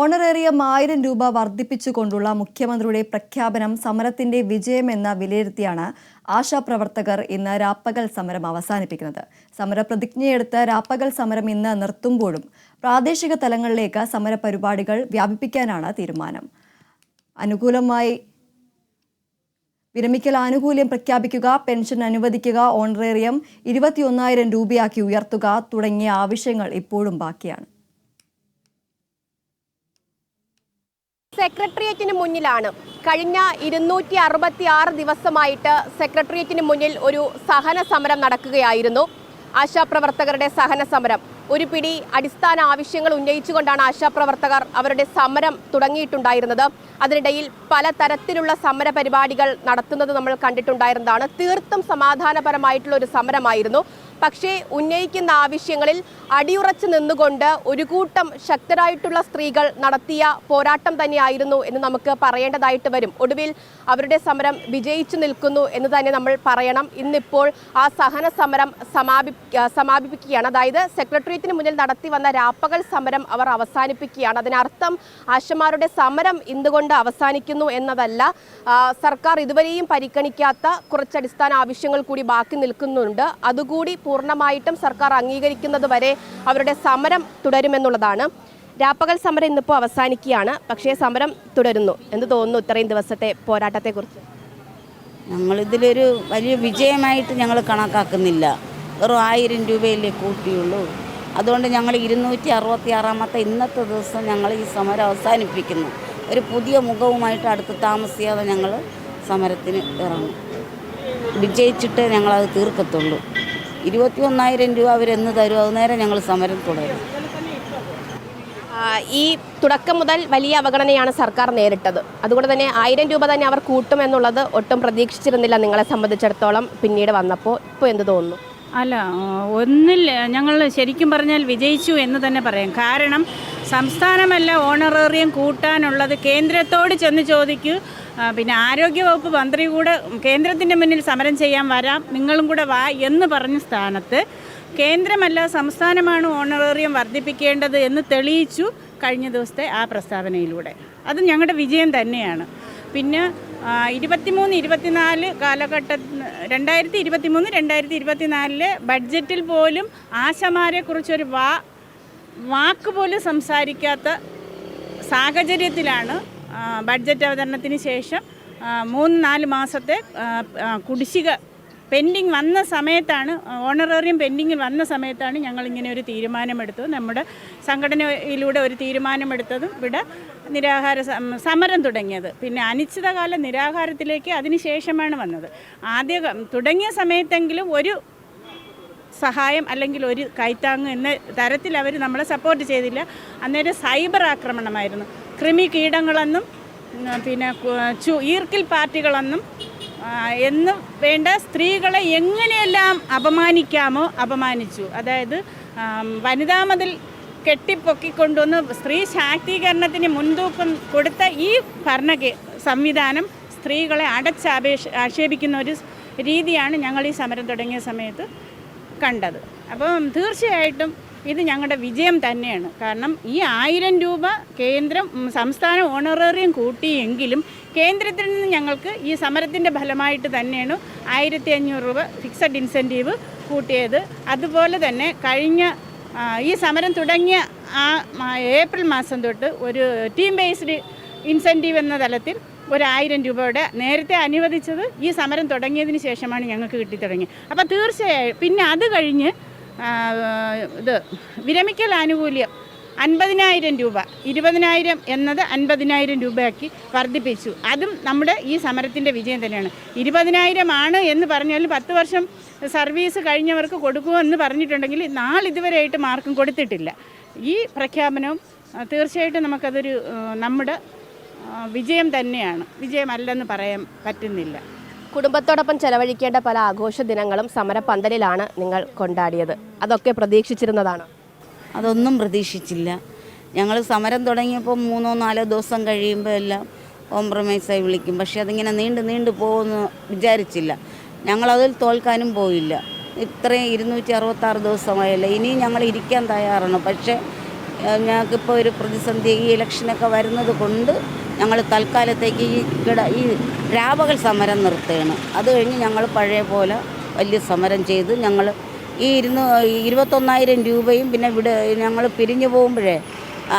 Honorarium ആയിരം രൂപ വർദ്ധിപ്പിച്ചുകൊണ്ടുള്ള മുഖ്യമന്ത്രിയുടെ പ്രഖ്യാപനം സമരത്തിന്റെ വിജയമെന്ന വിലയിരുത്തിയാണ് ആശാപ്രവർത്തകർ ഇന്ന് രാപ്പകൽ സമരം അവസാനിപ്പിക്കുന്നത്. സമരപ്രതിജ്ഞയെടുത്ത് രാപ്പകൽ സമരം ഇന്ന് നിർത്തുമ്പോഴും പ്രാദേശിക തലങ്ങളിലേക്ക് സമരപരിപാടികൾ വ്യാപിപ്പിക്കാനാണ് തീരുമാനം. അനുകൂലമായി വിരമിക്കൽ ആനുകൂല്യം പ്രഖ്യാപിക്കുക പെൻഷൻ അനുവദിക്കുക ഓണറേറിയം ഇരുപത്തിയൊന്നായിരം രൂപയാക്കി ഉയർത്തുക തുടങ്ങിയ ആവശ്യങ്ങൾ ഇപ്പോഴും ബാക്കിയാണ്. സെക്രട്ടേറിയറ്റിന് മുന്നിലാണ്. കഴിഞ്ഞ ഇരുന്നൂറ്റി അറുപത്തി ആറ് ദിവസമായിട്ട് സെക്രട്ടേറിയറ്റിന് മുന്നിൽ ഒരു സഹന സമരം നടക്കുകയായിരുന്നു. ആശാപ്രവർത്തകരുടെ സഹന സമരം. ഒരു പിടി അടിസ്ഥാന ആവശ്യങ്ങൾ ഉന്നയിച്ചുകൊണ്ടാണ് ആശാപ്രവർത്തകർ അവരുടെ സമരം തുടങ്ങിയിട്ടുണ്ടായിരുന്നത്. അതിനിടയിൽ പലതരത്തിലുള്ള സമര പരിപാടികൾ നടത്തുന്നത് നമ്മൾ കണ്ടിട്ടുണ്ടായിരുന്നതാണ്. തീർത്തും സമാധാനപരമായിട്ടുള്ള ഒരു സമരമായിരുന്നു. പക്ഷേ ഉന്നയിക്കുന്ന ആവശ്യങ്ങളിൽ അടിയുറച്ചു നിന്നുകൊണ്ട് ഒരു കൂട്ടം ശക്തരായിട്ടുള്ള സ്ത്രീകൾ നടത്തിയ പോരാട്ടം തന്നെയായിരുന്നു എന്ന് നമുക്ക് പറയേണ്ടതായിട്ട് വരും. ഒടുവിൽ അവരുടെ സമരം വിജയിച്ചു നിൽക്കുന്നു എന്ന് തന്നെ നമ്മൾ പറയണം. ഇന്നിപ്പോൾ ആ സഹന സമരം സമാപി സമാപിപ്പിക്കുകയാണ്. അതായത് സെക്രട്ടേറിയറ്റിന് മുന്നിൽ നടത്തി വന്ന രാപ്പകൽ സമരം അവർ അവസാനിപ്പിക്കുകയാണ്. അതിനർത്ഥം ആശമാരുടെ സമരം ഇന്നുകൊണ്ട് അവസാനിക്കുന്നു എന്നതല്ല. സർക്കാർ ഇതുവരെയും പരിഗണിക്കാത്ത കുറച്ച് അടിസ്ഥാന ആവശ്യങ്ങൾ കൂടി ബാക്കി നിൽക്കുന്നുണ്ട്. അതുകൂടി പൂർണമായിട്ടും സർക്കാർ അംഗീകരിക്കുന്നത് വരെ അവരുടെ സമരം തുടരുമെന്നുള്ളതാണ്. രാപ്പകൽ സമരം ഇന്നിപ്പോൾ അവസാനിക്കുകയാണ്. പക്ഷേ സമരം തുടരുന്നു എന്ന് തോന്നുന്നു ഇത്രയും ദിവസത്തെ പോരാട്ടത്തെക്കുറിച്ച്. ഞങ്ങളിതിലൊരു വലിയ വിജയമായിട്ട് ഞങ്ങൾ കണക്കാക്കുന്നില്ല. വെറും ആയിരം രൂപയല്ലേ കൂട്ടിയുള്ളൂ. അതുകൊണ്ട് ഞങ്ങൾ ഇരുന്നൂറ്റി അറുപത്തി ആറാമത്തെ ഇന്നത്തെ ദിവസം ഞങ്ങൾ ഈ സമരം അവസാനിപ്പിക്കുന്നു. ഒരു പുതിയ മുഖവുമായിട്ട് അടുത്ത് താമസിയാതെ ഞങ്ങൾ സമരത്തിന് ഇറങ്ങും. വിജയിച്ചിട്ട് ഞങ്ങളത് തീർക്കത്തുള്ളൂ. ഇരുപത്തി ഒന്നായിരം രൂപ അവരെന്ന് തരും. അത് നേരം ഞങ്ങൾ സമരം തുടരും. ഈ തുടക്കം മുതൽ വലിയ അവഗണനയാണ് സർക്കാർ നേരിട്ടത്. അതുകൊണ്ട് തന്നെ ആയിരം രൂപ തന്നെ അവർ കൂട്ടുമെന്നുള്ളത് ഒട്ടും പ്രതീക്ഷിച്ചിരുന്നില്ല നിങ്ങളെ സംബന്ധിച്ചിടത്തോളം പിന്നീട് വന്നപ്പോൾ. ഇപ്പോൾ എന്ത് തോന്നുന്നു? അല്ല ഒന്നിൽ ഞങ്ങൾ ശരിക്കും പറഞ്ഞാൽ വിജയിച്ചു എന്ന് തന്നെ പറയാം. കാരണം സംസ്ഥാനമല്ല ഓണറേറിയം കൂട്ടാനുള്ളത്. കേന്ദ്രത്തോട് ചെന്ന് ചോദിക്കൂ പിന്നെ ആരോഗ്യവകുപ്പ് മന്ത്രി കൂടെ കേന്ദ്രത്തിന്റെ മുന്നിൽ സമരം ചെയ്യാൻ വരാം. നിങ്ങളും കൂടെ വാ എന്ന് പറഞ്ഞ സ്ഥാനത്ത് കേന്ദ്രമല്ല സംസ്ഥാനമാണ് ഓണറേറിയം വർദ്ധിപ്പിക്കേണ്ടത് എന്ന് തെളിയിച്ചു കഴിഞ്ഞ ദിവസത്തെ ആ പ്രസ്താവനയിലൂടെ. അത് ഞങ്ങളുടെ വിജയം തന്നെയാണ്. പിന്നെ ഇരുപത്തിമൂന്ന് ഇരുപത്തിനാല് കാലഘട്ട രണ്ടായിരത്തി ഇരുപത്തിമൂന്ന് രണ്ടായിരത്തി ഇരുപത്തിനാലിലെ ബഡ്ജറ്റിൽ പോലും ആശമാരെക്കുറിച്ചൊരു വാ വാക്ക് പോലും സംസാരിക്കാത്ത സാഹചര്യത്തിലാണ് ബഡ്ജറ്റ് അവതരണത്തിന് ശേഷം മൂന്ന് നാല് മാസത്തെ കുടിശ്ശിക പെൻഡിങ് വന്ന സമയത്താണ് ഓണറേറിയം പെൻഡിങ്ങിൽ വന്ന സമയത്താണ് ഞങ്ങളിങ്ങനെ ഒരു തീരുമാനമെടുത്തത്. നമ്മുടെ സംഘടനയിലൂടെ ഒരു തീരുമാനമെടുത്തതും ഇവിടെ നിരാഹാര സമരം തുടങ്ങിയത്. പിന്നെ അനിശ്ചിതകാല നിരാഹാരത്തിലേക്ക് അതിന് ശേഷമാണ് വന്നത്. ആദ്യ തുടങ്ങിയ സമയത്തെങ്കിലും ഒരു സഹായം അല്ലെങ്കിൽ ഒരു കൈത്താങ് എന്ന തരത്തിൽ അവർ നമ്മളെ സപ്പോർട്ട് ചെയ്തില്ല. അന്നേരം സൈബർ ആക്രമണമായിരുന്നു. കൃമി കീടങ്ങളെന്നും പിന്നെ ചു- ഈർക്കിൽ പാർട്ടികളെന്നും എന്ന് വേണ്ട സ്ത്രീകളെ എങ്ങനെയെല്ലാം അപമാനിക്കാമോ അപമാനിച്ചു. അതായത് വനിതാ മതിൽ കെട്ടിപ്പൊക്കിക്കൊണ്ടുവന്ന് സ്ത്രീ ശാക്തീകരണത്തിന് മുൻതൂക്കം കൊടുത്ത ഈ ഭരണ സംവിധാനം സ്ത്രീകളെ അടച്ചാപേക്ഷ ആക്ഷേപിക്കുന്ന ഒരു രീതിയാണ് ഞങ്ങൾ ഈ സമരം തുടങ്ങിയ സമയത്ത് കണ്ടത്. അപ്പം തീർച്ചയായിട്ടും ഇത് ഞങ്ങളുടെ വിജയം തന്നെയാണ്. കാരണം ഈ ആയിരം രൂപ കേന്ദ്രം സംസ്ഥാന ഓണറേറിയം കൂട്ടിയെങ്കിലും കേന്ദ്രത്തിൽ നിന്ന് ഞങ്ങൾക്ക് ഈ സമരത്തിന്റെ ഫലമായിട്ട് തന്നെയാണ് ആയിരത്തി അഞ്ഞൂറ് രൂപ ഫിക്സഡ് ഇൻസെന്റീവ് കൂട്ടിയത്. അതുപോലെ തന്നെ കഴിഞ്ഞ ഈ സമരം തുടങ്ങിയ ആ ഏപ്രിൽ മാസം തൊട്ട് ഒരു ടീം ബേസ്ഡ് ഇൻസെന്റീവ് എന്ന തലത്തിൽ ഒരായിരം രൂപയുടെ നേരത്തെ അനുവദിച്ചത് ഈ സമരം തുടങ്ങിയതിന് ശേഷമാണ് ഞങ്ങൾക്ക് കിട്ടി തുടങ്ങിയത് അപ്പോൾ തീർച്ചയായും പിന്നെ അത് കഴിഞ്ഞ് ഇത് വിരമിക്കൽ ആനുകൂല്യം അൻപതിനായിരം രൂപ. ഇരുപതിനായിരം എന്നത് അൻപതിനായിരം രൂപയാക്കി വർദ്ധിപ്പിച്ചു. അതും നമ്മുടെ ഈ സമരത്തിന്റെ വിജയം തന്നെയാണ്. ഇരുപതിനായിരം ആണ് എന്ന് പറഞ്ഞാലും പത്ത് വർഷം സർവീസ് കഴിഞ്ഞവർക്ക് കൊടുക്കുമെന്ന് പറഞ്ഞിട്ടുണ്ടെങ്കിൽ നാളിതുവരെയായിട്ട് മാർക്കും കൊടുത്തിട്ടില്ല. ഈ പ്രഖ്യാപനവും തീർച്ചയായിട്ടും നമുക്കതൊരു നമ്മുടെ വിജയം തന്നെയാണ്. വിജയമല്ലെന്ന് പറയാൻ പറ്റുന്നില്ല. കുടുംബത്തോടൊപ്പം ചെലവഴിക്കേണ്ട പല ആഘോഷ ദിനങ്ങളും സമരപന്തലിലാണ് നിങ്ങൾ കൊണ്ടാടിയത്. അതൊക്കെ പ്രതീക്ഷിച്ചിരുന്നതാണ്? അതൊന്നും പ്രതീക്ഷിച്ചില്ല. ഞങ്ങൾ സമരം തുടങ്ങിയപ്പോൾ മൂന്നോ നാലോ ദിവസം കഴിയുമ്പോൾ എല്ലാം കോംപ്രമൈസായി വിളിക്കും. പക്ഷേ അതിങ്ങനെ നീണ്ടു നീണ്ടു പോകുമെന്ന് വിചാരിച്ചില്ല. ഞങ്ങളതിൽ തോൽക്കാനും പോയില്ല. ഇത്രയും ഇരുന്നൂറ്റി അറുപത്താറ് ദിവസമായല്ലോ. ഇനിയും ഞങ്ങൾ ഇരിക്കാൻ തയ്യാറാണ്. പക്ഷേ ഞങ്ങൾക്കിപ്പോൾ ഒരു പ്രതിസന്ധി ഈ ഇലക്ഷനൊക്കെ വരുന്നത് കൊണ്ട് ഞങ്ങൾ തൽക്കാലത്തേക്ക് ഈ കിട ഈ രാപകൽ സമരം നിർത്തുകയാണ്. അത് കഴിഞ്ഞ് ഞങ്ങൾ പഴയ പോലെ വലിയ സമരം ചെയ്ത് ഞങ്ങൾ ഈ ഇരുന്ന് ഇരുപത്തൊന്നായിരം രൂപയും പിന്നെ വിട ഞങ്ങൾ പിരിഞ്ഞു പോകുമ്പോഴേ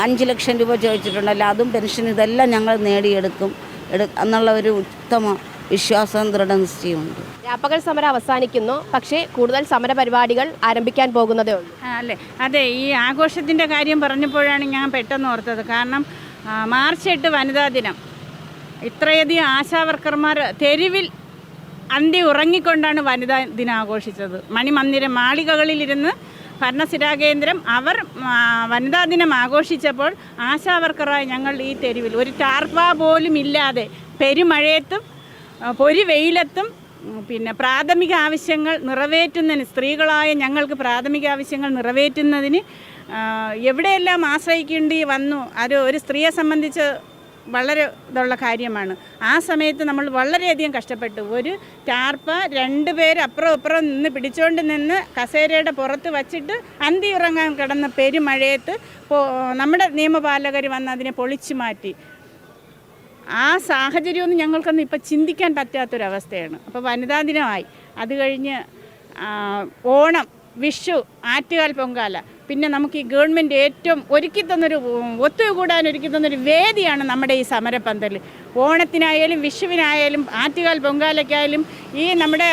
അഞ്ച് ലക്ഷം രൂപ ചോദിച്ചിട്ടുണ്ടല്ലോ അതും പെൻഷൻ ഇതെല്ലാം ഞങ്ങൾ നേടിയെടുക്കും. എടു എന്നുള്ള ഒരു ഉത്തമ വിശ്വാസവും ദൃഢനിശ്ചയമുണ്ട്. രാപ്പകൽ സമരം അവസാനിക്കുന്നു. പക്ഷേ കൂടുതൽ സമര പരിപാടികൾ ആരംഭിക്കാൻ പോകുന്നതേ ഉള്ളൂ. അല്ലെ? അതെ ഈ ആഘോഷത്തിന്റെ കാര്യം പറഞ്ഞപ്പോഴാണ് ഞാൻ പെട്ടെന്ന് ഓർത്തത്. കാരണം മാർച്ച് എട്ട് വനിതാ ദിനം. ഇത്രയധികം ആശാവർക്കർമാർ തെരുവിൽ അന്തി ഉറങ്ങിക്കൊണ്ടാണ് വനിതാ ദിനം ആഘോഷിച്ചത്. മണിമന്ദിര മാളികകളിലിരുന്ന് ഭരണസിരാകേന്ദ്രം അവർ ആ, വനിതാ ദിനം ആഘോഷിച്ചപ്പോൾ ആശാവർക്കറായി ഞങ്ങൾ ഈ തെരുവിൽ. ഒരു ടാർപ്പ പോലും ഇല്ലാതെ പെരുമഴയത്തും പൊരി വെയിലത്തും പിന്നെ പ്രാഥമിക ആവശ്യങ്ങൾ നിറവേറ്റുന്നതിന് സ്ത്രീകളായ ഞങ്ങൾക്ക് പ്രാഥമിക ആവശ്യങ്ങൾ നിറവേറ്റുന്നതിന് എവിടെയെല്ലാം ആശ്രയിക്കേണ്ടി വന്നു അത് ഒരു സ്ത്രീയെ സംബന്ധിച്ച് വളരെ ഇതുള്ള കാര്യമാണ്. ആ സമയത്ത് നമ്മൾ വളരെയധികം കഷ്ടപ്പെട്ടു. ഒരു ടാർപ്പ രണ്ട് പേര് അപ്പുറം അപ്പുറം നിന്ന് പിടിച്ചുകൊണ്ട് നിന്ന് കസേരയുടെ പുറത്ത് വച്ചിട്ട് അന്തി ഉറങ്ങാൻ കിടന്ന പെരുമഴയത്ത് നമ്മുടെ നിയമപാലകർ വന്ന് അതിനെ പൊളിച്ചു മാറ്റി. ആ സാഹചര്യമൊന്നും ഞങ്ങൾക്കൊന്നും ഇപ്പം ചിന്തിക്കാൻ പറ്റാത്തൊരവസ്ഥയാണ്. അപ്പോൾ വനിതാ ദിനമായി. അത് കഴിഞ്ഞ് ഓണം വിഷു ആറ്റുകാൽ പൊങ്കാല പിന്നെ നമുക്ക് ഈ ഗവൺമെന്റ് ഏറ്റവും ഒരുക്കി തന്നൊരു ഒത്തുകൂടാൻ ഒരുക്കി തന്നൊരു വേദിയാണ് നമ്മുടെ ഈ സമരപ്പന്തൽ. ഓണത്തിനായാലും വിഷുവിനായാലും ആറ്റുകാൽ പൊങ്കാലയ്ക്കായാലും ഈ നമ്മുടെ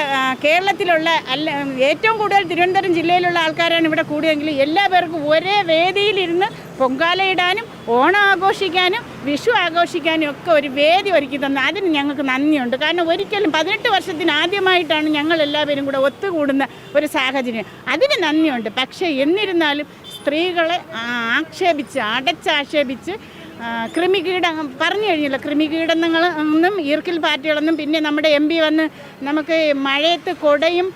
കേരളത്തിലുള്ള അല്ല ഏറ്റവും കൂടുതൽ തിരുവനന്തപുരം ജില്ലയിലുള്ള ആൾക്കാരാണ് ഇവിടെ കൂടിയെങ്കിലും എല്ലാ പേർക്കും ഒരേ വേദിയിലിരുന്ന് പൊങ്കാലയിടാനും ഓണം ആഘോഷിക്കാനും വിഷു ആഘോഷിക്കാനും ഒക്കെ ഒരു വേദി ഒരുക്കി തന്നു അതിന് ഞങ്ങൾക്ക് നന്ദിയുണ്ട്. കാരണം ഒരിക്കലും പതിനെട്ട് വർഷത്തിന് ആദ്യമായിട്ടാണ് ഞങ്ങൾ എല്ലാവരും കൂടെ ഒത്തുകൂടുന്ന ഒരു സാഹചര്യം. അതിന് നന്ദിയുണ്ട്. പക്ഷേ എന്നിരുന്നാലും സ്ത്രീകളെ ആക്ഷേപിച്ച് അടച്ചാക്ഷേപിച്ച് ക്രിമികീട പറഞ്ഞു കഴിഞ്ഞില്ല. ക്രിമികീടങ്ങൾ ഒന്നും ഈർക്കിൽ പാർട്ടികളൊന്നും പിന്നെ നമ്മുടെ എം പി വന്ന് നമുക്ക് മഴയത്ത് കൊടയും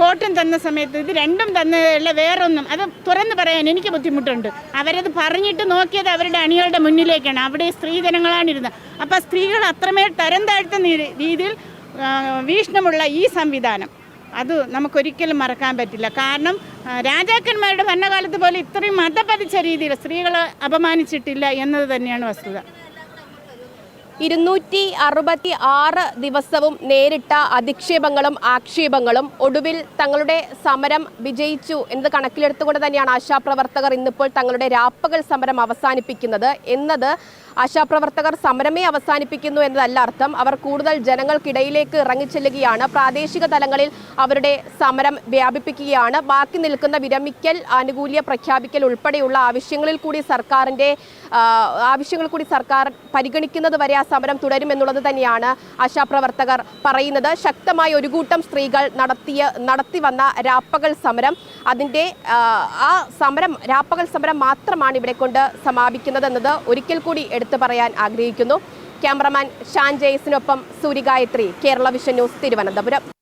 കോട്ടും തന്ന സമയത്ത് ഇത് രണ്ടും തന്നതല്ല വേറൊന്നും. അത് തുറന്ന് പറയാൻ എനിക്ക് ബുദ്ധിമുട്ടുണ്ട്. അവരത് പറഞ്ഞിട്ട് നോക്കിയത് അവരുടെ അണികളുടെ മുന്നിലേക്കാണ്. അവിടെ സ്ത്രീജനങ്ങളാണ് ഇരുന്നത് അപ്പോൾ സ്ത്രീകൾ അത്രമേൽ തരം താഴ്ത്തുന്ന രീതിയിൽ ആ, വീക്ഷണമുള്ള ഈ സംവിധാനം. അത് നമുക്കൊരിക്കലും മറക്കാൻ പറ്റില്ല. കാരണം രാജാക്കന്മാരുടെ ഭരണകാലത്ത് പോലെ ഇത്രയും മതപതിച്ച രീതിയിൽ സ്ത്രീകളെ അപമാനിച്ചിട്ടില്ല എന്നത് തന്നെയാണ് വസ്തുത. ഇരുന്നൂറ്റി അറുപത്തി ആറ് ദിവസവും നേരിട്ട അധിക്ഷേപങ്ങളും ആക്ഷേപങ്ങളും ഒടുവിൽ തങ്ങളുടെ സമരം വിജയിച്ചു എന്നത് കണക്കിലെടുത്തുകൊണ്ട് തന്നെയാണ് ആശാപ്രവർത്തകർ ഇന്നിപ്പോൾ തങ്ങളുടെ രാപ്പകൽ സമരം അവസാനിപ്പിക്കുന്നത്. എന്നത് ആശാപ്രവർത്തകർ സമരമേ അവസാനിപ്പിക്കുന്നു എന്നതല്ല അർത്ഥം. അവർ കൂടുതൽ ജനങ്ങൾക്കിടയിലേക്ക് ഇറങ്ങിച്ചെല്ലുകയാണ്. പ്രാദേശിക തലങ്ങളിൽ അവരുടെ സമരം വ്യാപിപ്പിക്കുകയാണ്. ബാക്കി നിൽക്കുന്ന വിരമിക്കൽ ആനുകൂല്യ പ്രഖ്യാപിക്കൽ ഉൾപ്പെടെയുള്ള ആവശ്യങ്ങളിൽ കൂടി സർക്കാരിന്റെ ആവശ്യങ്ങൾ കൂടി സർക്കാർ പരിഗണിക്കുന്നത് വരെ ആ സമരം തുടരുമെന്നുള്ളത് തന്നെയാണ് ആശാപ്രവർത്തകർ പറയുന്നത്. ശക്തമായ ഒരു കൂട്ടം സ്ത്രീകൾ നടത്തിയ നടത്തി വന്ന രാപ്പകൽ സമരം. അതിന്റെ ആ, സമരം രാപ്പകൽ സമരം മാത്രമാണ് ഇവിടെ കൊണ്ട് സമാപിക്കുന്നത് എന്നത് ഒരിക്കൽ കൂടി എടുത്തു പറയാൻ ആഗ്രഹിക്കുന്നു. ക്യാമറമാൻ ഷാൻ ജെയ്സിനൊപ്പം സൂര്യഗായത്രി കേരള വിഷൻ ന്യൂസ് തിരുവനന്തപുരം.